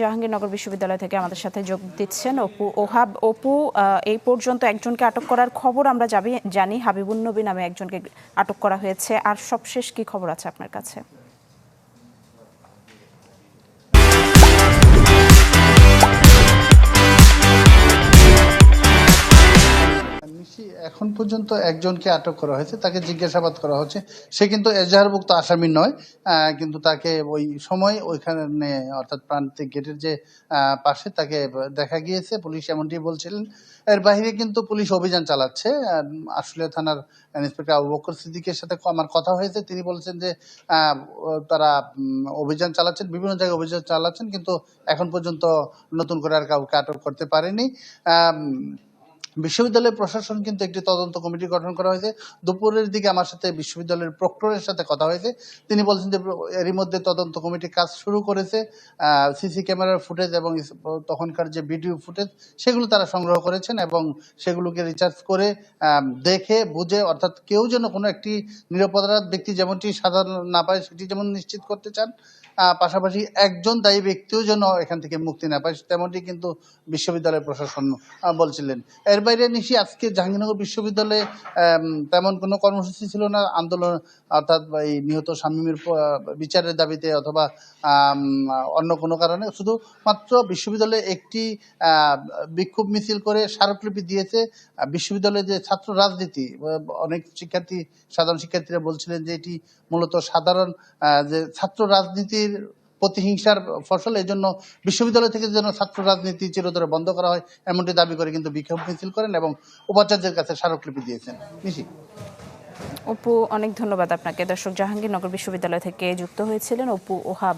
জাহাঙ্গীরনগর বিশ্ববিদ্যালয় থেকে আমাদের সাথে যোগ দিচ্ছেন অপু ওহাব। অপু এই পর্যন্ত একজনকে আটক করার খবর আমরা যাবি জানি। হাবিবুল নবী নামে একজনকে আটক করা হয়েছে। আর সবশেষ কি খবর আছে আপনার কাছে? এখন পর্যন্ত একজনকে আটক করা হয়েছে, তাকে জিজ্ঞাসাবাদ করা হচ্ছে। সে কিন্তু এজাহারভুক্ত আসামি নয় কিন্তু তাকে ওই সময় ওইখানে অর্থাৎ প্রান্তিক গেটের যে পাশে তাকে দেখা গিয়েছে। পুলিশ এমনটি বলছিলেন। এর বাইরে কিন্তু পুলিশ অভিযান চালাচ্ছে। আশুলিয়া থানার ইন্সপেক্টর আবু বকর সিদ্দিকের সাথে আমার কথা হয়েছে। তিনি বলছেন যে তারা অভিযান চালাচ্ছেন, বিভিন্ন জায়গায় অভিযান চালাচ্ছেন, কিন্তু এখন পর্যন্ত নতুন করে আর কাউকে আটক করতে পারেনি। বিশ্ববিদ্যালয় প্রশাসন কিন্তু একটি তদন্ত কমিটি গঠন করা হয়েছে। দুপুরের দিকে আমার সাথে বিশ্ববিদ্যালয়ের প্রক্টরের সাথে কথা হয়েছে। তিনি বলছেন যে এরই মধ্যে তদন্ত কমিটি কাজ শুরু করেছে। সিসি ক্যামেরার ফুটেজ এবং তখনকার যে ভিডিও ফুটেজ, সেগুলো তারা সংগ্রহ করেছেন এবং সেগুলোকে রিচার্জ করে দেখে, বুঝে, অর্থাৎ কেউ যেন কোনো একটি নিরাপরাধ ব্যক্তি যেমনটি সাধারণ না পায়, সেটি যেমন নিশ্চিত করতে চান পাশাপাশি একজন দায়ী ব্যক্তিও যেন এখান থেকে মুক্তি না পায়, তেমনটি কিন্তু বিশ্ববিদ্যালয় প্রশাসন বলছিলেন। এর বাইরে নিশি আজকে জাহাঙ্গীরনগর বিশ্ববিদ্যালয়ে তেমন কোনো কর্মসূচি ছিল না। আন্দোলন, অর্থাৎ এই নিহত শামীমের বিচারের দাবিতে অথবা অন্য কোনো কারণে। শুধু মাত্র বিশ্ববিদ্যালয়ে একটি বিক্ষোভ মিছিল করে স্মারকলিপি দিয়েছে। বিশ্ববিদ্যালয়ে যে ছাত্র রাজনীতি অনেক শিক্ষার্থী, সাধারণ শিক্ষার্থীরা বলছিলেন যে এটি মূলত সাধারণ যে ছাত্র রাজনীতির প্রতিহিংসার ফসল এই জন্য বিশ্ববিদ্যালয় থেকে যেন ছাত্র রাজনীতি চিরতরে বন্ধ করা হয়, এমনটি দাবি করে কিন্তু বিক্ষোভ মিছিল করেন এবং উপাচার্যের কাছে স্মারকলিপি দিয়েছেন। নিশি। অপু, অনেক ধন্যবাদ আপনাকে। দর্শক জাহাঙ্গীরনগর বিশ্ববিদ্যালয় থেকে যুক্ত হয়েছিলেন অপু ওহাব।